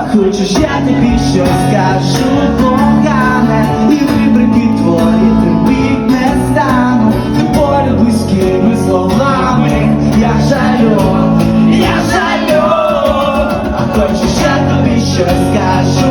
Захочеш, я тобі щось скажу, кохане, і вибрики твої терпіть не стану, Болю близькими словами, я жалю, я жалю, а хочеш, я тобі щось скажу.